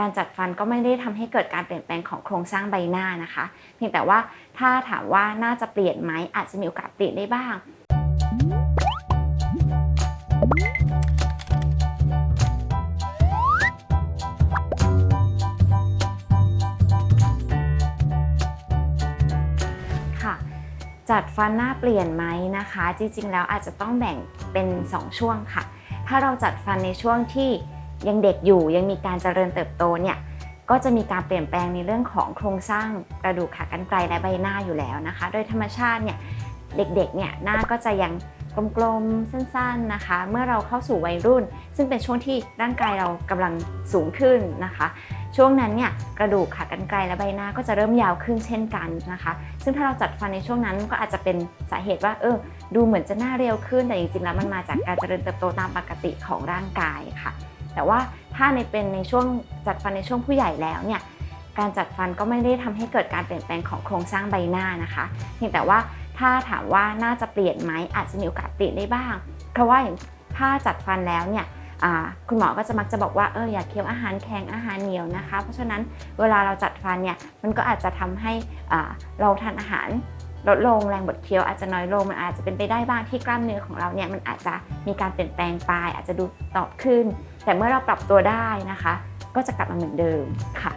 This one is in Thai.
การจัดฟันก็ไม่ได้ทำให้เกิดการเปลี่ยนแปลงของโครงสร้างใบหน้านะคะ เพียงแต่ว่าถ้าถามว่าน่าจะเปลี่ยนไหมอาจจะมีโอกาสเปลี่ยนได้บ้าง ค่ะ จัดฟันหน้าเปลี่ยนไหมนะคะ จริงๆ แล้วอาจจะต้องแบ่งเป็น 2 ช่วงค่ะ ถ้าเราจัดฟันในช่วงที่ ยังเด็กอยู่ยังมีการเจริญเติบโตเนี่ยก็จะมีการเปลี่ยนแปลงในเรื่องของโครงสร้างกระดูกขากรรไกรและใบหน้าอยู่แล้วนะคะ โดยธรรมชาติเนี่ยเด็กๆเนี่ยหน้าก็จะยังกลมๆสั้นๆนะคะ เมื่อเราเข้าสู่วัยรุ่น ซึ่งเป็นช่วงที่ร่างกายเรากำลังสูงขึ้นนะคะ ช่วงนั้นเนี่ยกระดูกขากรรไกรและใบหน้าก็จะเริ่มยาวขึ้นเช่นกันนะคะ ซึ่งถ้าเราจัดฟันในช่วงนั้นก็อาจจะเป็นสาเหตุว่าเออดูเหมือนจะหน้าเรียวขึ้นแต่จริงๆแล้วมันมาจากการเจริญเติบโตตามปกติของร่างกายค่ะ แต่ว่าถ้าในเป็นในช่วงจัดฟันในช่วงผู้ใหญ่แล้วเนี่ยการจัดฟันก็ไม่ได้ทำให้เกิดการเปลี่ยนแปลงของโครงสร้างใบหน้านะคะเพียงแต่ว่าถ้าถามว่าน่าจะเปลี่ยนไหมอาจจะมีโอกาสเปลี่ยนได้บ้าง เพราะว่าอย่างถ้าจัดฟันแล้วเนี่ยคุณหมอก็จะมักจะบอกว่าเอออย่าเคี้ยวอาหารแข็งอาหารเหนียวนะคะ เพราะฉะนั้นเวลาเราจัดฟันเนี่ยมันก็อาจจะทำให้เราทานอาหาร ลดลงแรงบดเคี้ยวอาจจะน้อยลงมันอาจจะเป็นไปได้บ้างที่กล้ามเนื้อของเราเนี่ยมันอาจจะมีการเปลี่ยนแปลงไป อาจจะดูตอบขึ้น แต่เมื่อเราปรับตัวได้นะคะ ก็จะกลับมาเหมือนเดิมค่ะ